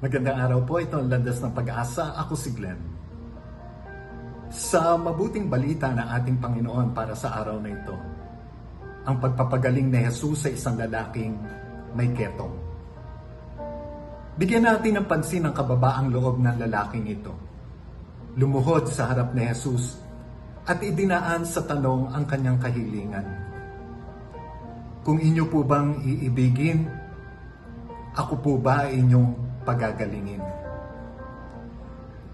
Magandang araw po, ito ang Landas ng Pag-asa. Ako si Glenn. Sa mabuting balita ng ating Panginoon para sa araw na ito, ang pagpapagaling ni Jesus sa isang lalaking may ketong. Bigyan natin ng pansin ang kababaang loob ng lalaking ito. Lumuhod sa harap ni Jesus at idinaan sa tanong ang kanyang kahilingan. Kung inyo po bang iibigin, ako po ba inyong pagagalingin?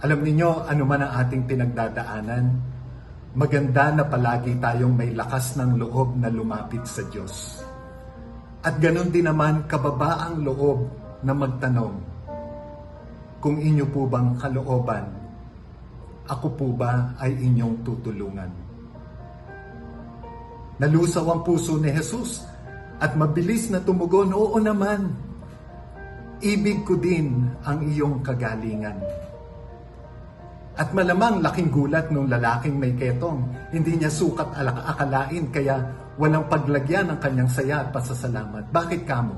Alam ninyo, ano man ang ating pinagdadaanan, maganda na palagi tayong may lakas ng loob na lumapit sa Diyos. At ganun din naman kababaang loob na magtanong, kung inyo po bang kalooban, ako po ba ay inyong tutulungan? Nalusaw ang puso ni Jesus at mabilis na tumugon, oo naman, ibig ko din ang iyong kagalingan. At malamang laking gulat nung lalaking may ketong. Hindi niya sukat akalain kaya walang paglagyan ng kanyang saya at pasasalamat. Bakit kamo?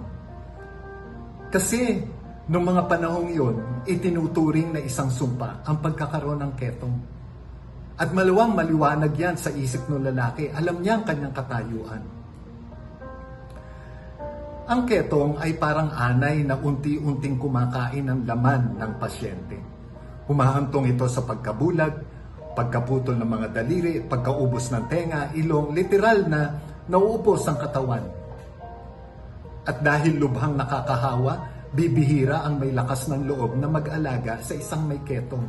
Kasi nung mga panahong iyon, itinuturing na isang sumpa ang pagkakaroon ng ketong. At maluwang maliwanag yan sa isip ng lalaki. Alam niya ang kanyang katayuan. Ang ketong ay parang anay na unti-unting kumakain ng laman ng pasyente. Humahantong ito sa pagkabulag, pagkaputol ng mga daliri, pagkaubos ng tenga, ilong, literal na nauubos ang katawan. At dahil lubhang nakakahawa, bibihira ang may lakas ng loob na mag-alaga sa isang may ketong.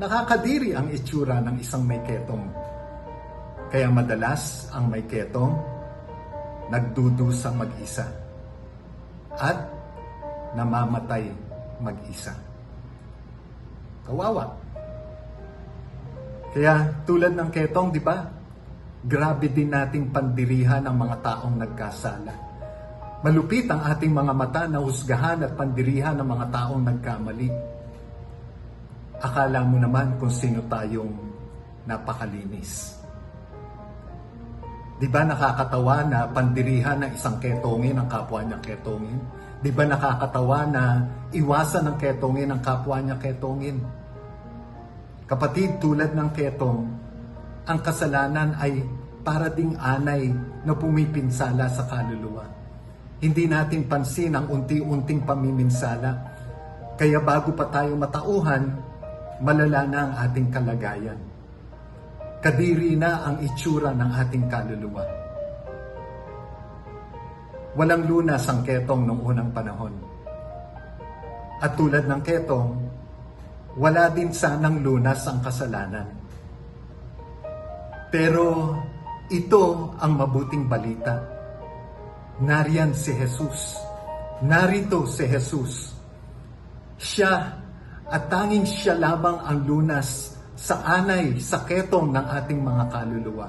Nakakadiri ang itsura ng isang may ketong. Kaya madalas ang may ketong nagdudusang mag-isa at namamatay mag-isa. Kawawa. Kaya tulad ng ketong, di ba? Grabe din nating pandirihan ang mga taong nagkasala. Malupit ang ating mga mata na husgahan at pandirihan ng mga taong nagkamali. Akala mo naman kung sino tayong napakalinis. Di ba nakakatawa na pandirihan ng isang ketongin ang kapwa niya ketongin? Di ba nakakatawa na iwasan ng ketongin ang kapwa niya ketongin? Kapatid, tulad ng ketong, ang kasalanan ay para ding anay na pumipinsala sa kaluluwa. Hindi natin pansin ang unti-unting pamiminsala. Kaya bago pa tayo matauhan, malala na ang ating kalagayan kadiri na ang itsura ng ating kaluluwa. Walang lunas ang ketong noong unang panahon. At tulad ng ketong, wala din sanang lunas ang kasalanan. Pero ito ang mabuting balita. Nariyan si Jesus. Narito si Jesus. Siya at tanging siya lamang ang lunas sa anay, sa ketong ng ating mga kaluluwa.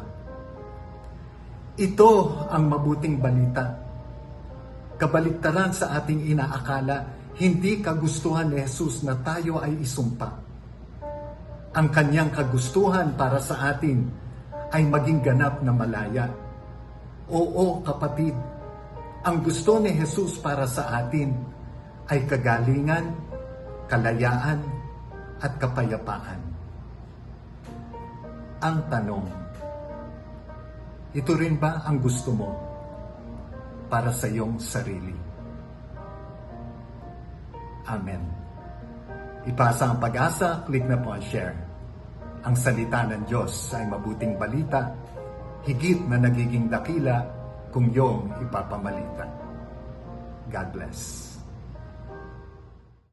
Ito ang mabuting balita. Kabaliktaran sa ating inaakala, hindi kagustuhan ni Jesus na tayo ay isumpa. Ang kanyang kagustuhan para sa atin ay maging ganap na malaya. Oo, kapatid, ang gusto ni Jesus para sa atin ay kagalingan, kalayaan, at kapayapaan ang tanong, ito rin ba ang gusto mo para sa iyong sarili? Amen. Ipasa ang pag-asa, click na po ang share. Ang salita ng Diyos ay mabuting balita, higit na nagiging dakila kung iyong ipapamalita. God bless.